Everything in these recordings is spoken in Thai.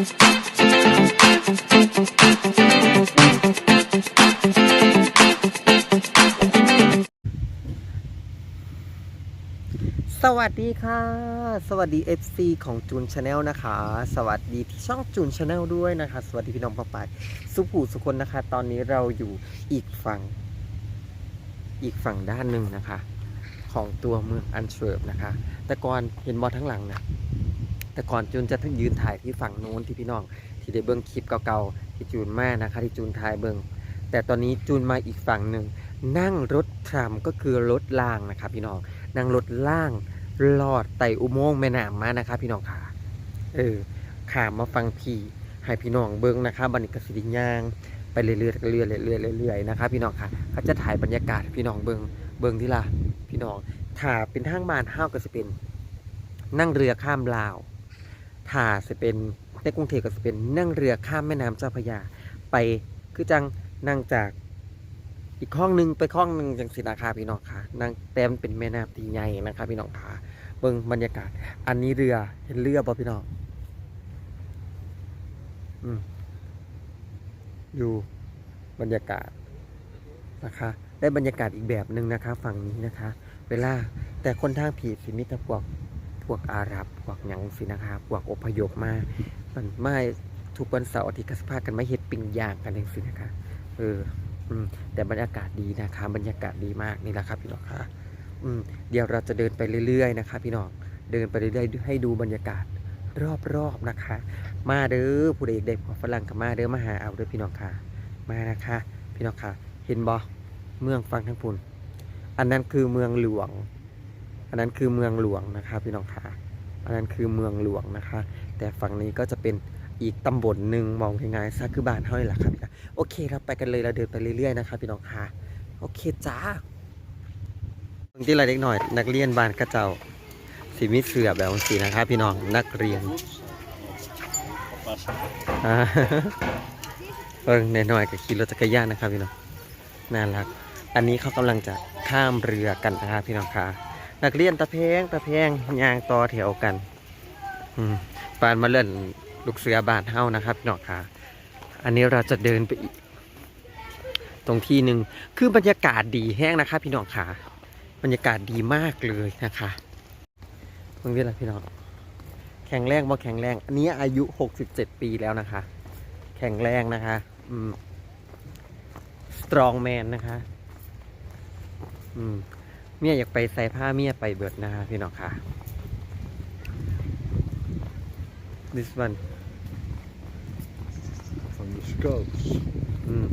สวัสดีค่ะ สวัสดี FC ของจูนชาแนลนะคะ สวัสดีที่ช่องจูนชาแนลด้วยนะคะ สวัสดีพี่น้องปะปายสุภูสุคนนะคะ ตอนนี้เราอยู่อีกฝั่ง อีกฝั่งด้านหนึ่งนะคะ ของตัวเมืองอันเชิร์บนะคะ แต่ก่อนเห็นบอทั้งหลังนะ แต่ก่อนจูนจะยืนถ่ายที่ฝั่งโน้นที่พี่น้อง ที่ได้เบิ้งคลิปเก่าๆที่จูนมานะคะที่จูนถ่ายเบิ้งแต่ตอนนี้จูนมาอีกฝั่งหนึ่งนั่งรถทรัมก็คือรถล่างนะคะพี่น้องนั่งรถล่างลอดไต่อุโมงค์แม่น้ำมานะคะพี่น้องค่ะ เออขามมาฟังพี่ให้พี่น้องเบิ้งนะคะบัดนิกสิริย่างไปเรื่อยๆเรื่อยๆเรื่อยๆเรื่อยๆนะคะพี่น้องค่ะเขาจะถ่ายบรรยากาศพี่น้องเบิ้งเบิ้งที่ละพี่น้องถ้าเป็นทางบ้านห้าวก็จะเป็นนั่งเรือข้ามลาว ถ้าจะเป็นในกรุงเทพก็จะเป็นนั่งเรือข้ามแม่น้ำเจ้าพระยา ไปคือจังนั่งจากอีกห้องหนึ่งไปห้องหนึ่งจังสิราคาพี่น้องค่ะนั่งแต้มเป็นแม่น้ำที่ใหญ่นะคะพี่น้องค่ะเบิ่งบรรยากาศ อันนี้เรือเห็นเรือบ่พี่น้องอืมอยู่บรรยากาศนะคะ ได้บรรยากาศอีกแบบหนึ่งนะคะ ฝั่งนี้นะคะ เวลาแต่คนทางผีสิมิตรพวก วกอาหรับพวกหยังสินะคะพวกอพยพมามันไม่ทุกวันเสาร์อาทิตย์ก็สภากันไม่เฮ็ดปิ้งย่างกันเองสินะคะเออแต่บรรยากาศดีนะคะบรรยากาศดีมากนี่แหละครับพี่น้องคะอืมเดี๋ยวเราจะเดินไปเรื่อย ๆ นะคะ พี่น้องเดินไปเรื่อยๆให้ดูบรรยากาศรอบๆนะคะ มาเด้อผู้ใดเด็กของฝรั่งกับมาเด้อมาหาเอาเด้อพี่น้องค่ะมานะคะ พี่น้องค่ะ เห็นบ่เมืองฟังทั้งปุ่นอันนั้นคือเมืองหลวง อันนั้นคือเมืองหลวงนะคะพี่น้องค่ะอันนั้นคือเมืองหลวงนะคะ แต่ฝั่งนี้ก็จะเป็นอีกตำบลหนึ่งมองยังไงซะคือบ้านเฮานี่แหละครับโอเคเราไปกันเลยเราเดินไปเรื่อยๆนะครับพี่น้องค่ะโอเคจ้าบางที่เราเล็กหน่อย นักเรียนบ้านกระเจ้าสีมิเสือแบบสีนะครับพี่น้องนักเรียนอ่าเออในหน่อยๆกับขี่รถจักรยานนะครับพี่น้องน่ารัก อันนี้เขากำลังจะข้ามเรือกันนะครับพี่น้องค่ะ นักเรียนตะเพงตะเพงยางต่อแถวกันปานมาเล่นลูกเสือบานเฮานะครับพี่น้องค่ะ อันนี้เราจะเดินไปอีก ตรงที่หนึ่งคือบรรยากาศดีแห้งนะคะ พี่น้องค่ะ บรรยากาศดีมากเลยนะคะเพิ่งเรียกอะไรพี่น้องแข็งแรงบ่แข็งแรง อันนี้อายุ67ปีแล้วนะคะ แข็งแรงนะคะอืมสตรองแมนนะคะ อืม เมียอยากไปใส่ผ้าเมียไปเบิดนะคะพี่น้องค่ะ this one from the scopes. อืม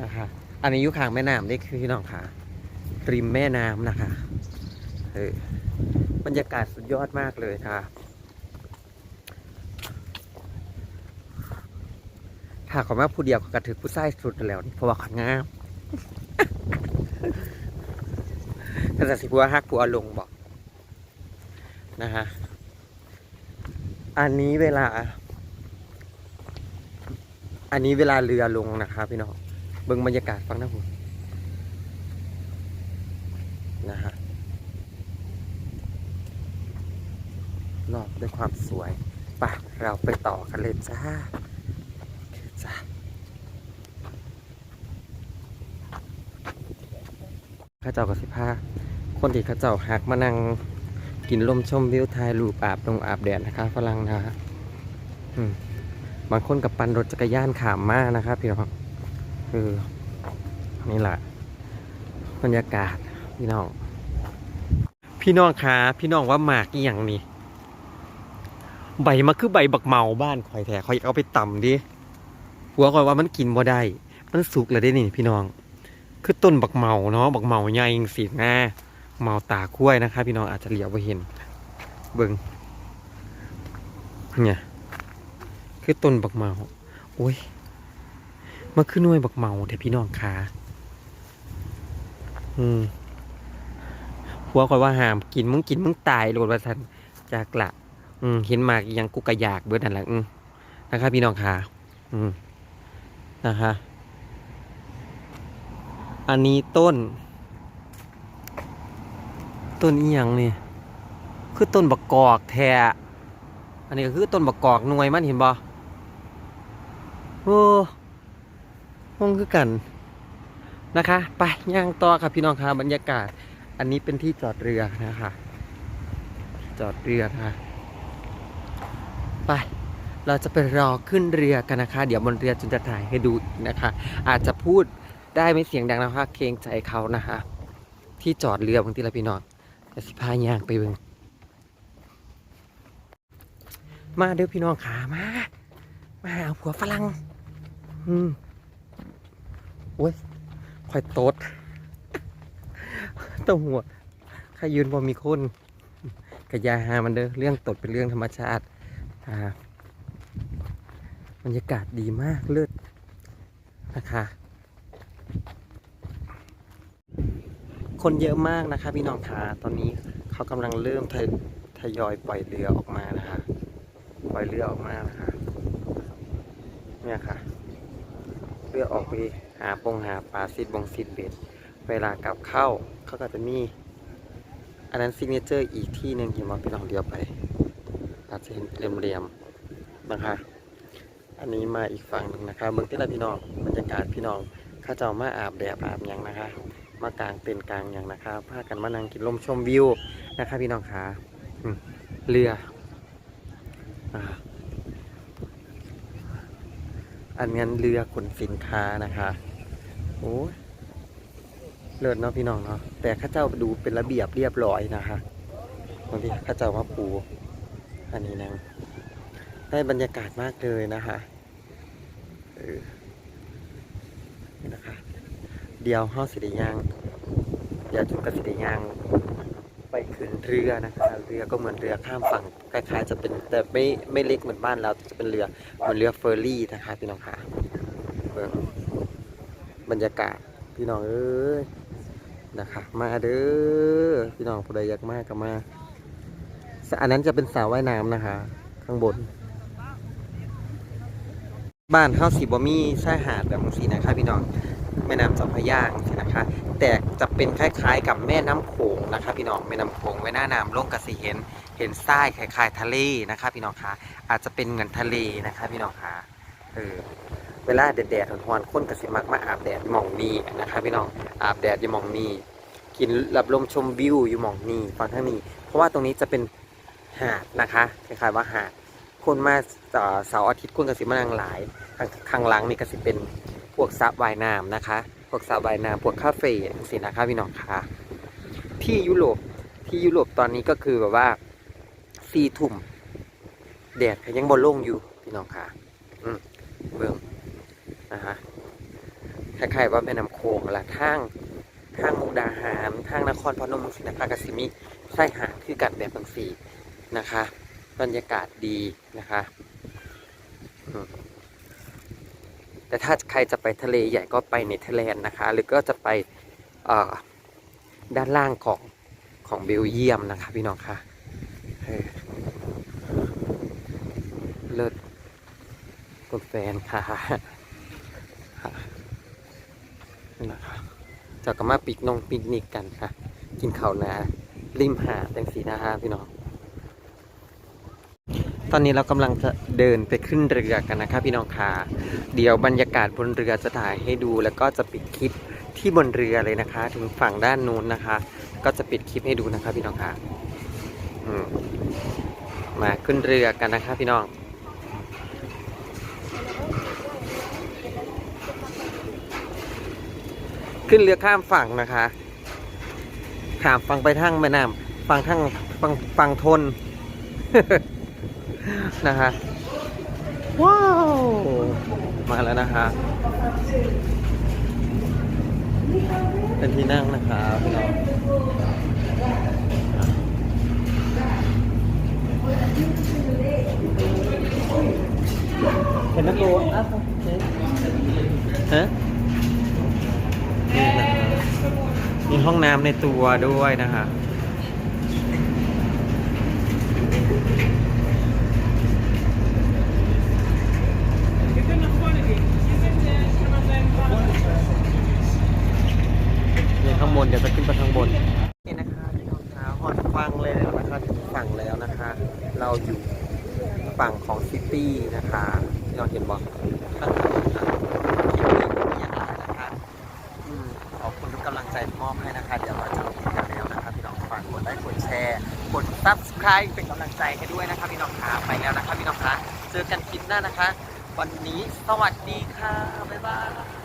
นะคะ อันนี้อยู่ข้างแม่น้ำนี่คือพี่น้องค่ะ ริมแม่น้ำนะคะ เออบรรยากาศสุดยอดมากเลยค่ะ ถ้าขอมาผู้เดียวก็กระถือผู้ชายสุดแล้วนี่เพราะว่าขอนงามก็จะสิบัวฮักผัวลงบอกนะคะอันนี้เวลา อันนี้เวลาเรือลงนะครับพี่น้องเบิ่งบรรยากาศฟังนะผมนะฮะรอบด้วยความสวยไปะเราไปต่อกันเลยจ้า ข้าเจ้ากับสิผ้าคนที่ข้าเจ้าหักมานั่งกินลมชมวิวถ่ายรูปอาบตรงอาบแดดนะครับฝรั่งนะฮะบางคนกับปั่นรถจักรยานขามมากนะครับพี่น้องคือนี่แหละบรรยากาศพี่น้อง พี่น้องคะพี่น้องว่าหมากอีหยังนี่ใบมาคือใบบักเมาบ้านข่อยแท้ข่อยเอาไปต่ำดิ หัวข่อยว่ามันกินบ่ได้ มันสุกแล้วได้นี่พี่น้อง คือต้นบักเมาเนาะ บักเมาใหญ่จังสิแน่เมาตาคุ้วยนะครับพี่น้องอาจจะเหลียวไปเห็น เบิงเนี่ย คือต้นบักเมา โอ้ยมันคือหน่วยบักเมาแต่พี่น้องขาอืมหัวคอยว่าหามกินมึงกินมึงตายโหลดว่าสันจากละอืมเห็นมากยังกูกระยากเบิดนั่นแหละอืมนะครับพี่น้องขาอืม นะคะ อันนี้ต้น ต้นอีหยังนี่ คือต้นบักกอกแท้อันนี้ก็คือต้นบักกอกหน่วยมันเห็นบ่โอ้ห้องคือกันนะคะ ไปย่างต่อครับพี่น้องครับบรรยากาศ อันนี้เป็นที่จอดเรือนะคะ จอดเรือนะคะไป เราจะไปรอขึ้นเรือกันนะคะ เดี๋ยวบนเรือจุนจะถ่ายให้ดูนะคะ อาจจะพูดได้ไม่เสียงดังนะคะเกรงใจเขานะคะ ที่จอดเรือบางทีละพี่น้องแต่สิพายางไปเบิ่งมาเด้อพี่น้องขามา มาเอาผัวฝรั่งอืมโอ้ยคอยโตดต้องหัวใครยืนบ่มีคนกระยาหามันเด้อเรื่องตดเป็นเรื่องธรรมชาติอ่า บรรยากาศดีมากเลิศนะคะ คนเยอะมากนะคะพี่น้องคะตอนนี้เขากำลังเริ่มทยทยอยปล่อยเรือออกมานะคะ ปล่อยเรือออกมานะคะเนี่ยค่ะ เรือออกไปหาปงหาปลาซิดบงซิดเบ็ด เวลากลับเข้าเขาก็จะมี อันนั้นซิกเนเจอร์อีกที่หนึ่งที่มาพี่น้องเดียวไป อาจจะเห็นเรียมๆนะคะ อันนี้มาอีกฝั่งหนึ่งนะคะเมืองที่ละพี่น้องบรรยากาศพี่น้องข้าเจ้ามาอาบแดดอาบหยังนะคะ มากลางเต็นกลางอย่างนะคะพากันมานั่งกินลมชมวิวนะคะ พี่น้องขาเรืออันนั้นเรือขนสินค้านะคะโอ้เลิศเนาะพี่น้องเนาะแต่ข้าเจ้าดูเป็นระเบียบเรียบร้อยนะคะบางทีข้าเจ้ามาปูอันนี้นะ ได้บรรยากาศมากเลยนะคะเออนี่นะคะ เดียวห้าสิริยาง เดี๋ยวจุกสิริยางไปขึ้นเรือนะคะ เรือก็เหมือนเรือข้ามฝั่งคล้ายๆจะเป็นแต่ไม่ไม่เล็กเหมือนบ้านเราจะเป็นเรือเหมือนเรือเฟอร์รี่นะคะพี่น้องค่ะบรรยากาศพี่น้องเอ้ยนะคะมาเด้อพี่น้องผู้ใดอยากมากก็มาอันนั้นจะเป็นสระว่ายน้ำนะคะ ข้างบน บ้านเฮาสีบ่มีชายหาดแบบนี้นะคะพี่น้องแม่น้ำเจ้าพระยาจังซี้นะคะ แต่จะเป็นคล้ายๆกับแม่น้ำโขงนะคะพี่น้องแม่น้ำโขงไว้หน้าน้ำลงกระสีเห็นเห็นทรายคล้ายๆ ทะเลนะคะพี่น้องคะอาจจะเป็นเงินทะเลนะคะพี่น้องคะเออเวลาแดดๆร้อนๆคนกระสิมักมาอาบแดดอยู่หมองนี้นะคะพี่น้องอาบแดดอยู่หมองนี้กินรับลมชมวิวอยู่หมองนี้ฟังทางนี้ เพราะว่าตรงนี้จะเป็นหาดนะคะคล้ายๆว่าหาด คนมาเสาร์อาทิตย์คนกระสิมานังหลายข้างข้างหลังนี่กสิเป็นพวกสระว่ายน้ำนะคะ พวกสระว่ายน้ำพวกคาเฟ่สินะคะพี่น้องคะที่ยุโรปที่ยุโรปตอนนี้ก็คือแบบว่าสี่ทุ่มแดดยังบนโล่งอยู่พี่น้องคะอืมเบิ่งนะคะคล้ายๆว่าแม่น้ำโขงละทางทางมุกดาหารทางนครพนมสินะคะกสิมีไส้หาดคือกันแบบบางสีนะคะ บรรยากาศดีนะคะแต่ถ้าใครจะไปทะเลใหญ่ก็ไปเนเธอร์แลนด์นะคะ หรือก็จะไปด้านล่างของของเบลเยียมนะคะพี่น้องค่ะเลิศคุณแฟนค่ะนี่นะคะจะก็มาปิกนงปิกนิกกันค่ะ กินข้าวนาริมหาดังสีนะคะพี่น้อง ตอนนี้เรากำลังจะเดินไปขึ้นเรือกันนะคะพี่น้องค่ะเดี๋ยวบรรยากาศบนเรือจะถ่ายให้ดู แล้วก็จะปิดคลิปที่บนเรือเลยนะคะ ถึงฝั่งด้านนู้นนะคะ ก็จะปิดคลิปให้ดูนะคะพี่น้องค่ะอืมมาขึ้นเรือกันนะคะพี่น้องขึ้นเรือข้ามฝั่งนะคะข้ามฝั่งไปทางแม่น้ำฝั่งทางฝั่งฝั่งทน นะคะว้าว มาแล้วนะคะเป็นที่นั่งนะคะพี่น้องเห็นนักโลอะฮะนี่นะคะมีห้องน้ำในตัวด้วยนะคะ นี่ข้างบนเดี๋ยวจะขึ้นไปข้างบน นี่นะคะพี่น้องขาหอดฟังเลยนะคะ นะคะถึงฝั่งแล้วนะคะ เราอยู่ฝั่งของซิตี้นะคะพี่น้องเห็นบอกข้างหลังนะคิดว่าอย่างไรนะคะอืมขอบคุณทุกกำลัง ใจมอบให้นะคะ เดี๋ยวเราจะลงคลิปกันแล้วนะคะพี่น้องฝากกดไลค์กดแชร์ กด subscribe เป็นกำลังใจให้ด้วยนะคะพี่น้องคะไปแล้วนะคะพี่น้องคะเจอกันคลิปหน้านะคะ วันนี้สวัสดีค่ะ บ๊ายบาย